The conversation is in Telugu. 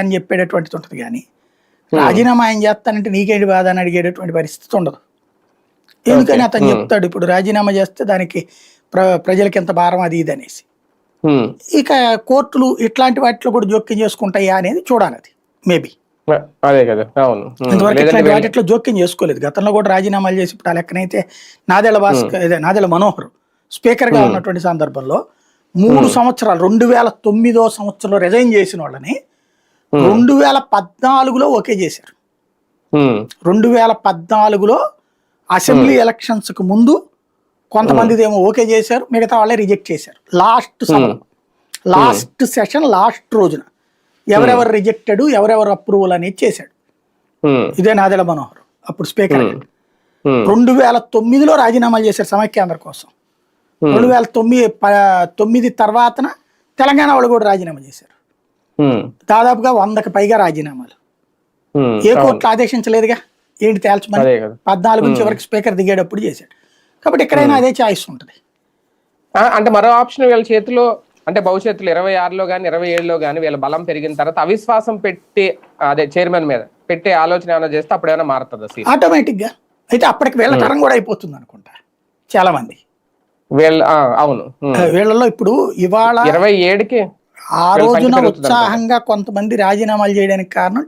అని చెప్పేటటువంటిది ఉంటుంది కానీ రాజీనామా ఆయన చేస్తానంటే నీకేంటి బాధ అని అడిగేటటువంటి పరిస్థితి ఉండదు. ఎందుకని. అతను. చెప్తాడు ఇప్పుడు రాజీనామా చేస్తే దానికి ప్ర ప్రజలకి ఎంత భారం అది ఇది అనేసి. ఇక కోర్టులు ఇట్లాంటి వాటిలో కూడా జోక్యం చేసుకుంటాయా అనేది చూడాలి అది మేబీ. అదే కదా అవును. ఇంతవరకు ఇట్లాంటి వాటిలో జోక్యం చేసుకోలేదు. గతంలో కూడా రాజీనామాలు చేసి ఇప్పుడు ఆ లెక్కనైతే నాదెళ్ళ భాస్కర్ ఇదే నాదెళ్ళ మనోహర్ స్పీకర్గా ఉన్నటువంటి సందర్భంలో మూడు సంవత్సరాలు రెండు వేల తొమ్మిదో సంవత్సరంలో రిజైన్ చేసిన వాళ్ళని రెండు వేల పద్నాలుగులో ఓకే చేశారు. రెండు వేల పద్నాలుగులో అసెంబ్లీ ఎలక్షన్స్కు ముందు కొంతమంది ఏమో ఓకే చేశారు మిగతా వాళ్ళే రిజెక్ట్ చేశారు. లాస్ట్ లాస్ట్ సెషన్ లాస్ట్ రోజున. ఎవరెవరు రిజెక్టెడ్ ఎవరెవరు అప్రూవల్ అనేది చేశాడు. ఇదే నాదెల మనోహర్ అప్పుడు స్పీకర్. రెండు వేల తొమ్మిదిలో రాజీనామాలు చేశారు సమైక్యాంధ్ర కోసం. రెండు వేల తొమ్మిది తొమ్మిది తర్వాతన తెలంగాణ వాళ్ళు కూడా రాజీనామా చేశారు. దాదాపుగా వందకి పైగా రాజీనామాలు. ఏ కోర్టు ఆదేశించలేదుగా? ఏంటి తేల్చమని? పద్నాలుగు నుంచి వరకు స్పీకర్ దిగేటప్పుడు చేశాడు. కాబట్టి ఎక్కడైనా అదే చాయిస్ ఉంటుంది. అంటే మరో ఆప్షన్ వీళ్ళ చేతిలో అంటే భవిష్యత్తులో ఇరవై ఆరులో కానీ ఇరవై ఏడులో కానీ వీళ్ళ బలం పెరిగిన తర్వాత అవిశ్వాసం పెట్టే అదే చైర్మన్ మీద పెట్టే ఆలోచన ఏమైనా చేస్తే అప్పుడు ఏమైనా మారుతుందా ఆటోమేటిక్గా అయితే అప్పటికి వీళ్ళ తరం కూడా అయిపోతుంది అనుకుంటా చాలా మంది వీళ్ళ అవును. వీళ్ళలో ఇప్పుడు ఇవాళ ఇరవై ఏడుకి ఆ రోజున. ఉత్సాహంగా కొంతమంది రాజీనామాలు చేయడానికి కారణం